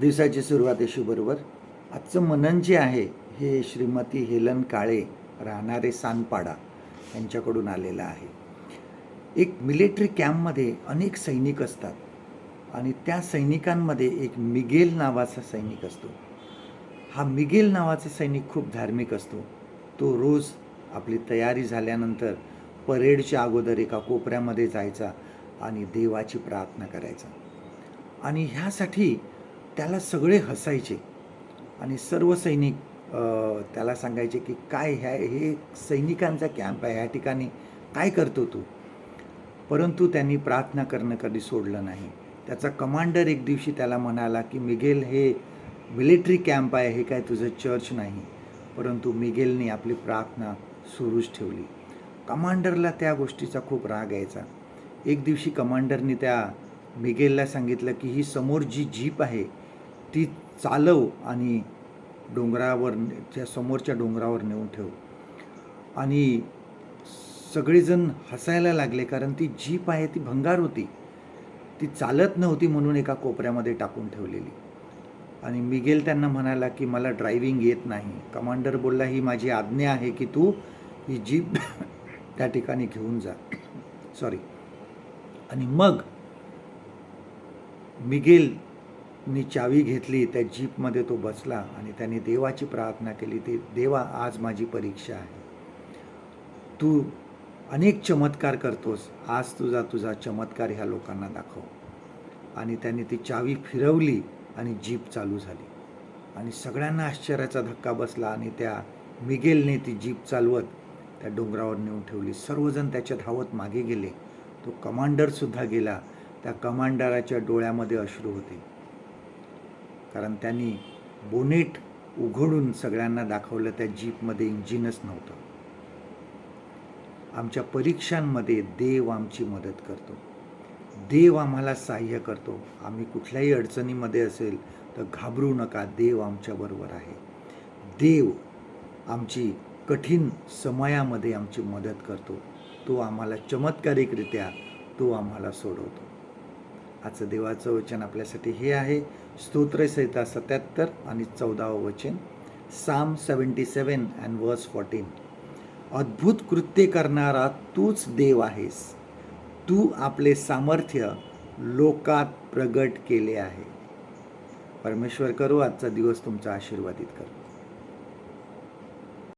दिवसाची सुरुवात येशूबरोबर आजचं मनन जे आहे हे श्रीमती हेलन काळे राहणारे सानपाडा यांच्याकडून आलेलं आहे. एक मिलिटरी कॅम्पमध्ये अनेक सैनिक असतात आणि त्या सैनिकांमध्ये एक मिगेल नावाचा सैनिक असतो. हा मिगेल नावाचा सैनिक खूप धार्मिक असतो. तो रोज आपली तयारी झाल्यानंतर परेडच्या अगोदर एका कोपऱ्यामध्ये जायचा आणि देवाची प्रार्थना करायचा. आणि ह्यासाठी त्याला सगळे हसायचे. आणि सर्व सैनिक त्याला सांगायचे की काय ह्या हे सैनिकांचा कॅम्प आहे ह्या ठिकाणी काय करतो तू? परंतु त्यांनी प्रार्थना करणं कधी सोडलं नाही. त्याचा कमांडर एक दिवशी त्याला म्हणाला की मिगेल हे मिलिटरी कॅम्प आहे हे काय तुझं चर्च नाही. परंतु मिगेलने आपली प्रार्थना सुरूच ठेवली. कमांडरला त्या गोष्टीचा खूप राग यायचा. एक दिवशी कमांडरने त्या मिगेलला सांगितलं की ही समोर जी जीप आहे ती चालव आणि डोंगरावर त्या समोरच्या डोंगरावर नेऊन ठेव. आणि सगळेजण हसायला लागले कारण ती जीप आहे ती भंगार होती. ती चालत नव्हती म्हणून एका कोपऱ्यामध्ये टाकून ठेवलेली. आणि मिगेल त्यांना म्हणाला की मला ड्रायव्हिंग येत नाही. कमांडर बोलला ही माझी आज्ञा आहे की तू ही जीप त्या ठिकाणी घेऊन जा. सॉरी. आणि मग मिगेल मिगेलनी चावी घेतली त्या जीपमध्ये तो बसला आणि त्याने देवाची प्रार्थना केली ती देवा आज माझी परीक्षा आहे. तू अनेक चमत्कार करतोस. आज तुझा तुझा चमत्कार ह्या लोकांना दाखव. आणि त्याने ती चावी फिरवली आणि जीप चालू झाली. आणि सगळ्यांना आश्चर्याचा धक्का बसला आणि त्या मिगेलने ती जीप चालवत त्या डोंगरावर नेऊन ठेवली. सर्वजण त्याच्या धावत मागे गेले. तो कमांडरसुद्धा गेला. त्या कमांडराच्या डोळ्यामध्ये अश्रू होते. कारण त्यांनी बोनेट उघडून सगळ्यांना दाखवलं त्या जीपमध्ये इंजिनच नव्हतं. आमच्या परीक्षांमध्ये देव आमची मदत करतो. देव आम्हाला सहाय्य करतो. आम्ही कुठल्याही अडचणीमध्ये असेल तर घाबरू नका देव आमच्याबरोबर आहे. देव आमची कठीण समयामध्ये आमची मदत करतो. तो आम्हाला चमत्कारिकरित्या तो आम्हाला सोडवतो. आजचं देवाचं वचन आपल्यासाठी हे आहे. स्तोत्रसहिता सत्याहत्तर आणि चौदावं वचन. Psalm seventy seven and verse fourteen अद्भुत कृत्य करणारा तूच देव आहेस. तू आपले सामर्थ्य लोकात प्रगट केले आहे. परमेश्वर करू आजचा दिवस तुमचा आशीर्वादित करू.